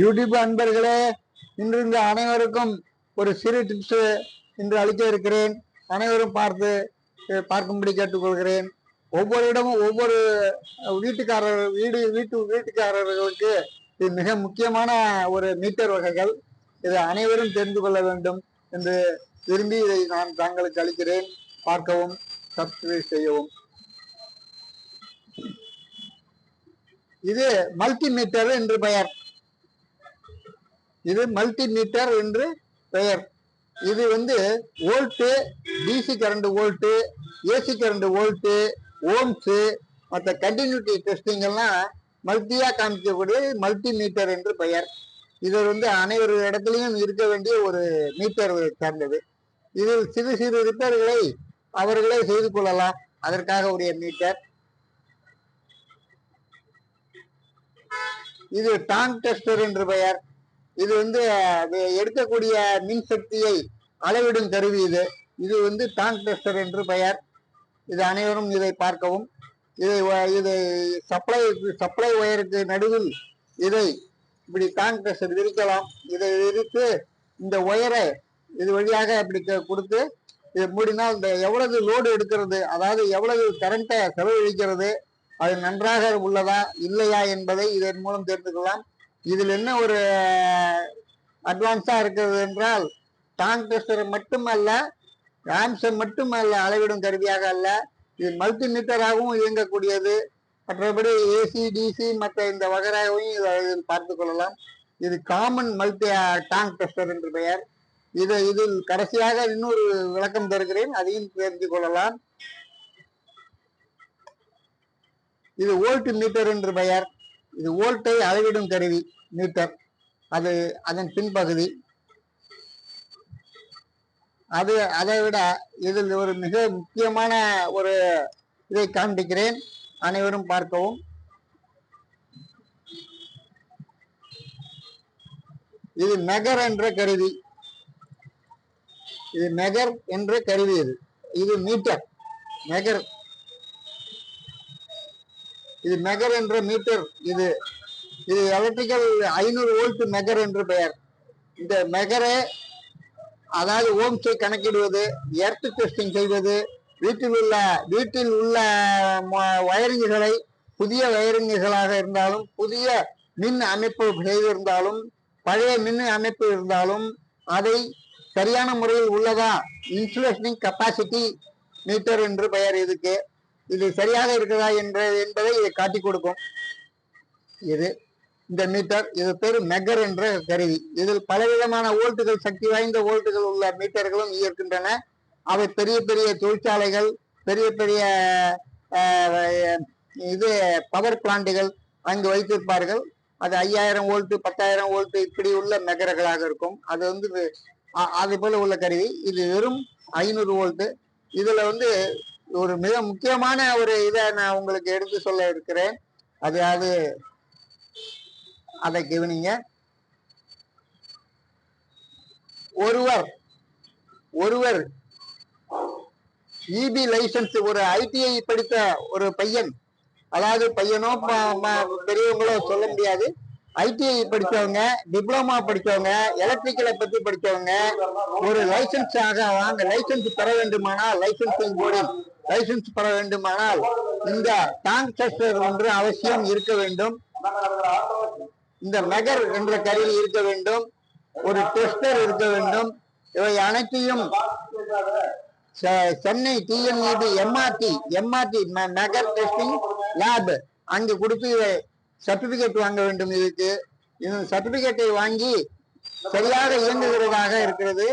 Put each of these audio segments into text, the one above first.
YouTube அன்பர்களே இன்று இந்த அனைவருக்கும் ஒரு சிறு டிப்ஸ் இன்று அளிக்க இருக்கிறேன். அனைவரும் பார்த்து பார்க்கும்படி கேட்டுக்கொள்கிறேன். ஒவ்வொரு இடமும் ஒவ்வொரு வீட்டுக்காரர் வீடு வீட்டு வீட்டுக்காரர்களுக்கு இது மிக முக்கியமான ஒரு மீட்டர் வகைகள். இதை அனைவரும் தெரிந்து கொள்ள வேண்டும் என்று விரும்பி இதை நான் தாங்களுக்கு அளிக்கிறேன். பார்க்கவும் சப்ஸ்கிரைப் செய்யவும். இது மல்டிமீட்டர் என்று பெயர். இது மல்டிமீட்டர் என்று பெயர். இது வந்து volt DC current volt AC current volt ohms மற்ற கண்டினியூட்டி டெஸ்டிங் எல்லாம் மல்டியா காமிக்கக்கூடிய மல்டிமீட்டர் என்று பெயர். இது வந்து அனைவரு இடத்துலையும் இருக்க வேண்டிய ஒரு மீட்டர் சார்ந்தது. இதில் சிறு சிறு ரிப்பேர்களை அவர்களே செய்து கொள்ளலாம். அதற்காக உடைய மீட்டர் இது டாங் டெஸ்டர் என்று பெயர். இது வந்து அது எடுக்கக்கூடிய மின்சக்தியை அளவிடும் கருவி இது. இது வந்து டாங் டெஸ்டர் என்று பெயர். இது அனைவரும் இதை பார்க்கவும். இதை வ- இதை சப்ளை சப்ளை ஒயருக்கு நடுவில் இதை இப்படி டாங் டெஸ்டர் விரிக்கலாம். இதை விரித்து இந்த ஒயரை இது வழியாக இப்படி கொடுத்து இது மூடினால் இந்த எவ்வளவு லோடு எடுக்கிறது அதாவது எவ்வளவு கரண்ட்டை செலவழிக்கிறது அது நன்றாக உள்ளதா இல்லையா என்பதை இதன் மூலம் தெரிந்து கொள்ளலாம் இதில் என்ன ஒரு அட்வான்ஸாக இருக்கிறது என்றால் டாங் டெஸ்டர் மட்டுமல்ல ஆம்சர் மட்டுமல்ல அளவிடும் கருவியாக அல்ல இது மல்டி மீட்டராகவும் இயங்கக்கூடியது. மற்றபடி ஏசி டிசி மற்ற இந்த வகையாகவும் இதை இதில் பார்த்து கொள்ளலாம். இது காமன் மல்டி டாங் டெஸ்டர் என்று பெயர். இதை இதில் கடைசியாக இன்னொரு விளக்கம் தருகிறேன். அதையும் தெரிந்து கொள்ளலாம். இது ஓல்ட் மீட்டர் என்று பெயர். இது ஓல்ட்டை அளவிடும் கருவி மீட்டர். அது அதன் பின்பகுதி. அது அதை விட இதில் ஒரு மிக முக்கியமான ஒரு இதை காண்பிக்கிறேன். அனைவரும் பார்க்கவும். இது மெகர் என்ற கருவி. இது மெகர் என்ற கருவி இது. இது மீட்டர். மெகர். இது மெகர் என்ற மீட்டர் இது இது எலக்ட்ரிக்கல் ஐநூறு வோல்ட் மெகர் என்று பெயர். இந்த மெகரை அதாவது ஓம்ஸை கணக்கிடுவது எர்த் டெஸ்டிங் செய்வது வீட்டில் உள்ள வீட்டில் உள்ள ம- வயரிங்குகளை புதிய வயரிங்குகளாக இருந்தாலும் புதிய மின் அமைப்பு செய்திருந்தாலும் பழைய மின் அமைப்பு இருந்தாலும் அதை சரியான முறையில் உள்ளதா? இன்சுலேஷனிங் கெப்பாசிட்டி மீட்டர் என்று பெயர் இதுக்கு. இது சரியாக இருக்கிறதா என்ற என்பதை இது காட்டி கொடுக்கும். இது இந்த மீட்டர் இது பேர் மெகர் என்ற கருவி இதில் பலவிதமான வோல்ட்டுகள் சக்தி வாய்ந்த வோல்ட்டுகள் உள்ள மீட்டர்களும் இருக்கின்றன அவை பெரிய பெரிய தொழிற்சாலைகள் பெரிய பெரிய இது பவர் பிளான்ட்டுகள் அங்கு வைத்திருப்பார்கள். அது ஐயாயிரம் வோல்ட்டு பத்தாயிரம் வோல்ட்டு இப்படி உள்ள மெகர்களாக இருக்கும். அது வந்து இது- அது போல உள்ள கருவி இது வெறும் ஐநூறு வோல்ட்டு. இதுல வந்து ஒரு மிக முக்கியமான ஒரு இதை நான் உங்களுக்கு எடுத்து சொல்ல இருக்கிறேன். அதாவது அதை கவனிங்க. ஒருவர் ஒருவர் இபி லைசன்ஸ் ஒரு ஐடிஐ படித்த ஒரு பையன். அதாவது பையனோ பெரியவங்களோ சொல்ல முடியாது. ஐடிஐ படிச்சவங்க டிப்ளமா படிச்சவங்க எலக்ட்ரிக்கலை பத்தி படிச்சவங்க ஒரு லைசன்ஸ் ஆக வாங்க லைசன்ஸ் பெற வேண்டுமானால் லைசன்சிங் போர்டில் லைசன்ஸ் பெற வேண்டுமானால் இந்த டாங் டெஸ்டர் ஒன்று அவசியம் இருக்க வேண்டும். இந்த மெகர் என்ற கருவி இருக்க வேண்டும். ஒரு டெஸ்டர் இருக்க வேண்டும். இவை அனைத்தையும் செ- Chennai TNEB MRT MRT megger testing lab அங்கு கொடுத்து சர்டிபிகேட் வாங்க வேண்டும் இதுக்கு. இந்த சர்டிபிகேட்டை வாங்கி சரியாக இயங்குகிறதாக இருக்கிறது.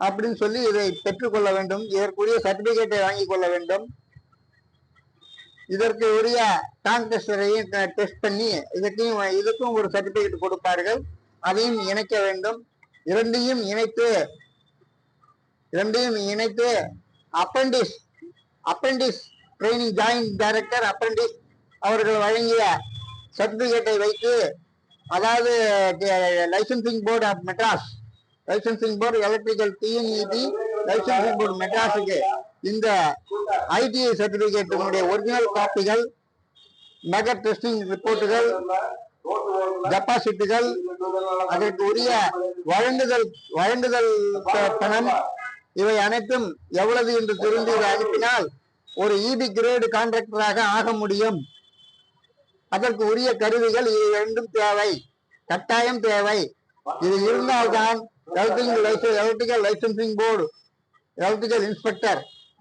அப்படின்னு சொல்லி இதை பெற்றுக்கொள்ள வேண்டும். இதற்குரிய சர்டிபிகேட்டை வாங்கி கொள்ள வேண்டும். இதற்கு உரிய டாங் டெஸ்ட் பண்ணி இதற்கும் இதுக்கும் ஒரு சர்டிபிகேட் கொடுப்பார்கள். அதையும் இணைக்க வேண்டும். இரண்டையும் இணைத்து இரண்டையும் இணைத்து apprentice apprentice training joint director apprentice அவர்கள் வழங்கிய சர்டிபிகேட்டை வைத்து அதாவது licensing board of Madras licensing board electrical TNEB licensing board மெட்ராஸுக்கு இந்த ஐடிஐ சர்டிபிகேட்டினுடைய ஒரிஜினல் காப்பிகள் மெகா டெஸ்டிங் ரிப்போர்ட்டுகள் டெபாசிட்டுகள் அதற்கு உரிய வழங்குதல் வழங்குதல் பணம் இவை அனைத்தும் எவ்வளவு என்று தெரிந்து இதை அனுப்பினால் ஒரு இபி கிரேடு கான்ட்ராக்டராக ஆக முடியும். அதற்கு உரிய கருவிகள் இது ரெண்டும் தேவை. கட்டாயம் தேவை. இது இருந்தால்தான் electrical licensing board electrical inspector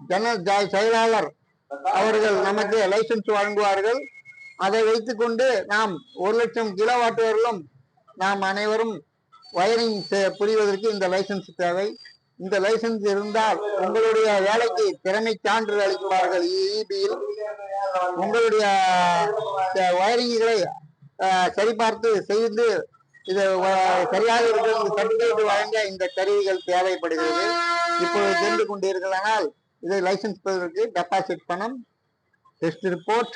general செயலாளர் அவர்கள் நமக்கு லைசன்ஸ் வழங்குவார்கள். அதை வைத்துக்கொண்டு நாம் ஒரு லட்சம் கிலோவாட் வரலும் நாம் அனைவரும் வயரிங் புரிவதற்கு இந்த லைசன்ஸ் தேவை. இந்த லைசன்ஸ் இருந்தால் உங்களுடைய வேலைக்கு திறமை சான்று அளிப்பார்கள் இபியில் உங்களுடைய வயரிங்குகளை சரிபார்த்து செய்து இது சரியாக இருக்கிறது சர்டிபிகேட் வழங்க இந்த கருவிகள் தேவைப்படுகிறது. இப்பொழுது தெரிந்து கொண்டீர்களானால் இதை லைசன்ஸ் பெறுவதற்கு டெபாசிட் பணம் டெஸ்ட் ரிப்போர்ட்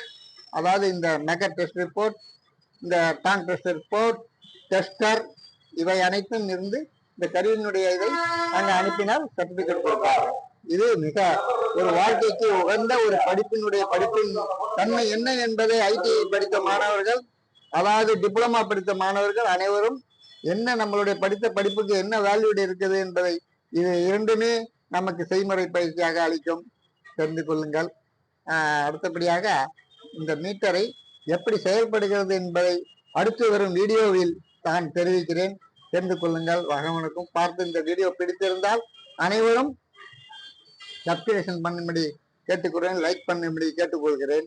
அதாவது இந்த மெக டெஸ்ட் ரிப்போர்ட் இந்த டாங் டெஸ்ட் ரிப்போர்ட் டெஸ்டர் இவை அனைத்தும் இருந்து இந்த கருவியினுடைய இதை அங்கே அனுப்பினால் சர்டிபிகேட் கொடுப்பாங்க இது மிக ஒரு வாழ்க்கைக்கு உகந்த ஒரு படிப்பினுடைய படிப்பின் தன்மை என்ன என்பதை ஐடி படித்த மாணவர்கள் அதாவது டிப்ளமா படித்த மாணவர்கள் அனைவரும் என்ன நம்மளுடைய படித்த படிப்புக்கு என்ன வேல்யூடு இருக்குது என்பதை இது இரண்டுமே நமக்கு செய்முறை பயிற்சியாக அளிக்கும். தெரிந்து கொள்ளுங்கள். ஆஹ் அடுத்தபடியாக இந்த மீட்டரை எப்படி செயல்படுகிறது என்பதை அடுத்து வரும் வீடியோவில் நான் தெரிவிக்கிறேன். தெரிந்து கொள்ளுங்கள். வகவனுக்கும் பார்த்து இந்த வீடியோ பிடித்திருந்தால் அனைவரும் சப்ஸ்கிரிப்ஷன் பண்ணும்படி கேட்டுக்கொள்கிறேன். லைக் பண்ணும்படி கேட்டுக்கொள்கிறேன்.